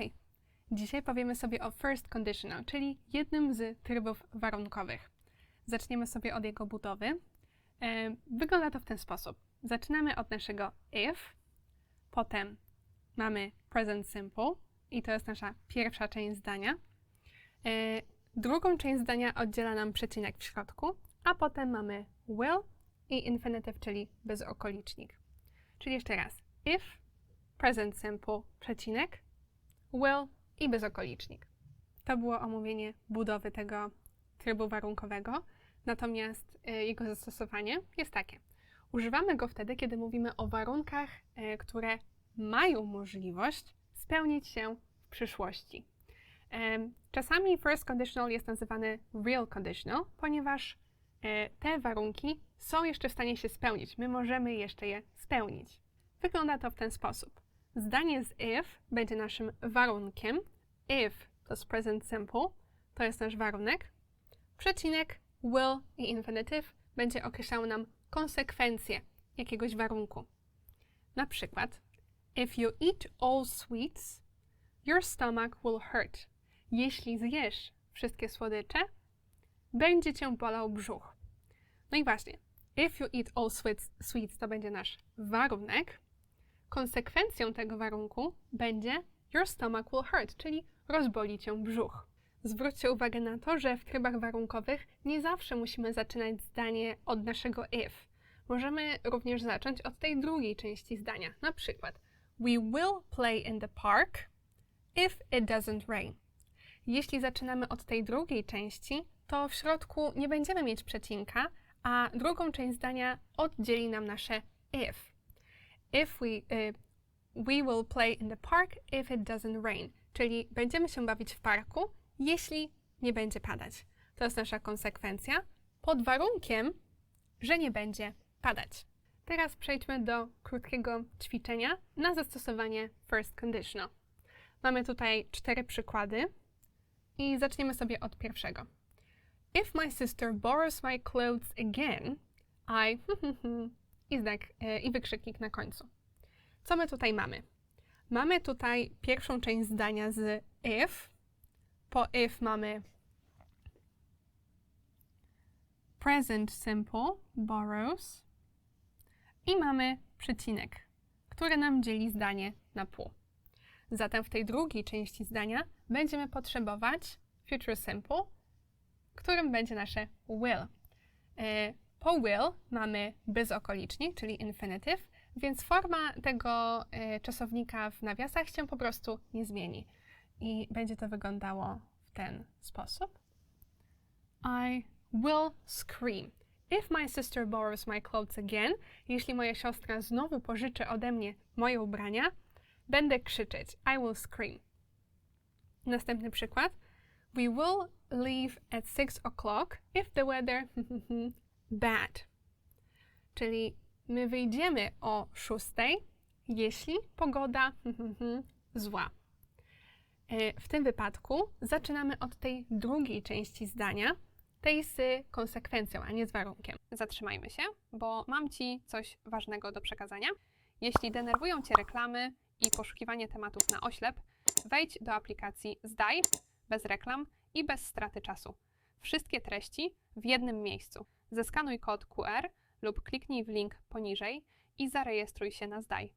Hi! Dzisiaj powiemy sobie o first conditional, czyli jednym z trybów warunkowych. Zaczniemy sobie od jego budowy. E, Wygląda to w ten sposób. Zaczynamy od naszego if, potem mamy present simple i to jest nasza pierwsza część zdania. E, Drugą część zdania oddziela nam przecinek w środku, a potem mamy will i infinitive, czyli bezokolicznik. Czyli jeszcze raz. If, present simple, przecinek, will i bezokolicznik. To było omówienie budowy tego trybu warunkowego, natomiast y, jego zastosowanie jest takie. Używamy go wtedy, kiedy mówimy o warunkach, y, które mają możliwość spełnić się w przyszłości. Em, Czasami first conditional jest nazywany real conditional, ponieważ te warunki są jeszcze w stanie się spełnić. My możemy jeszcze je spełnić. Wygląda to w ten sposób. Zdanie z if będzie naszym warunkiem. If to jest present simple, to jest nasz warunek. Przecinek will i infinitive będzie określał nam konsekwencje jakiegoś warunku. Na przykład, if you eat all sweets, your stomach will hurt. Jeśli zjesz wszystkie słodycze, będzie cię bolał brzuch. No i właśnie, if you eat all sweets, sweets to będzie nasz warunek. Konsekwencją tego warunku będzie your stomach will hurt, czyli rozboli cię brzuch. Zwróćcie uwagę na to, że w trybach warunkowych nie zawsze musimy zaczynać zdanie od naszego if. Możemy również zacząć od tej drugiej części zdania. Na przykład, We will play in the park if it doesn't rain. Jeśli zaczynamy od tej drugiej części, to w środku nie będziemy mieć przecinka, a drugą część zdania oddzieli nam nasze if. If we, y, we will play in the park if it doesn't rain, czyli będziemy się bawić w parku, jeśli nie będzie padać. To jest nasza konsekwencja, pod warunkiem, że nie będzie padać. Teraz przejdźmy do krótkiego ćwiczenia na zastosowanie first conditional. Mamy tutaj cztery przykłady i zaczniemy sobie od pierwszego. If my sister borrows my clothes again, I i znak e, i wykrzyknik na końcu. Co my tutaj mamy? Mamy tutaj pierwszą część zdania z if. Po if mamy present simple borrows i mamy przecinek, który nam dzieli zdanie na pół. Zatem w tej drugiej części zdania będziemy potrzebować future simple, którym będzie nasze will. Po will mamy bezokolicznik, czyli infinitive, więc forma tego e, czasownika w nawiasach się po prostu nie zmieni. I będzie to wyglądało w ten sposób. I will scream. If my sister borrows my clothes again, jeśli moja siostra znowu pożyczy ode mnie moje ubrania, będę krzyczeć. I will scream. Następny przykład. We will leave at 6 o'clock if the weather bad. Czyli my wyjdziemy o 6, jeśli pogoda zła. E, W tym wypadku zaczynamy od tej drugiej części zdania, tej z konsekwencją, a nie z warunkiem. Zatrzymajmy się, bo mam Ci coś ważnego do przekazania. Jeśli denerwują Cię reklamy i poszukiwanie tematów na oślep, wejdź do aplikacji Zdaj, bez reklam i bez straty czasu. Wszystkie treści w jednym miejscu. Zeskanuj kod QR lub kliknij w link poniżej i zarejestruj się na Zdaj.